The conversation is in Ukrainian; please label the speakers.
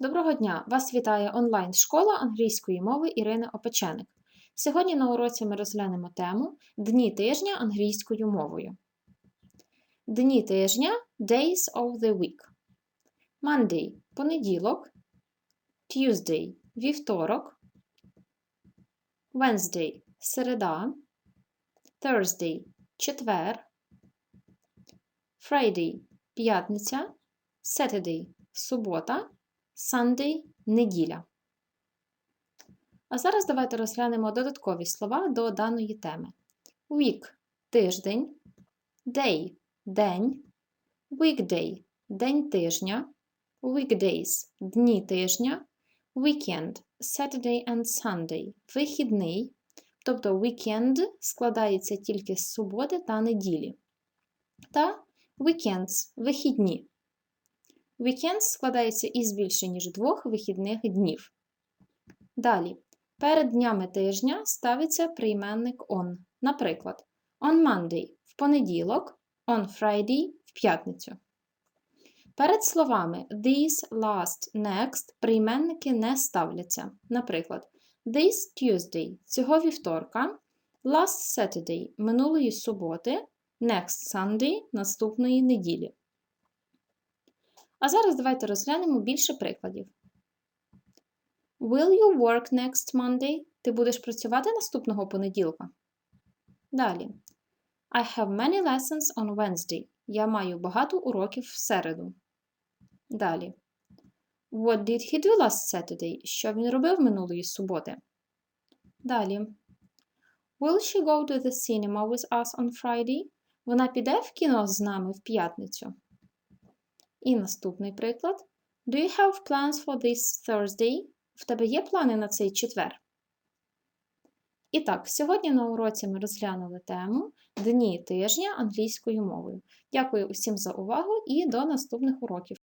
Speaker 1: Доброго дня! Вас вітає онлайн-школа англійської мови Ірини Опеченик. Сьогодні на уроці ми розглянемо тему Дні тижня англійською мовою. Дні тижня Days of the week. Monday – понеділок. Tuesday – вівторок. Wednesday – середа. Thursday – четвер. Friday – п'ятниця. Saturday – субота. Sunday – неділя. А зараз давайте розглянемо додаткові слова до даної теми. Week – тиждень, day – день, weekday – день тижня, weekdays – дні тижня, weekend – Saturday and Sunday – вихідний, тобто weekend складається тільки з суботи та неділі, та weekends – вихідні. Weekend складається із більше, ніж двох вихідних днів. Далі, перед днями тижня ставиться прийменник on. Наприклад, on Monday в понеділок, on Friday в п'ятницю. Перед словами this, last, next прийменники не ставляться. Наприклад, this Tuesday цього вівторка, last Saturday минулої суботи, next Sunday наступної неділі. А зараз давайте розглянемо більше прикладів. Will you work next Monday? Ти будеш працювати наступного понеділка? Далі. I have many lessons on Wednesday. Я маю багато уроків в середу. Далі. What did he do last Saturday? Що він робив минулої суботи? Далі. Will she go to the cinema with us on Friday? Вона піде в кіно з нами в п'ятницю. І наступний приклад. Do you have plans for this Thursday? В тебе є плани на цей четвер? І так, сьогодні на уроці ми розглянули тему Дні тижня англійською мовою. Дякую усім за увагу і до наступних уроків!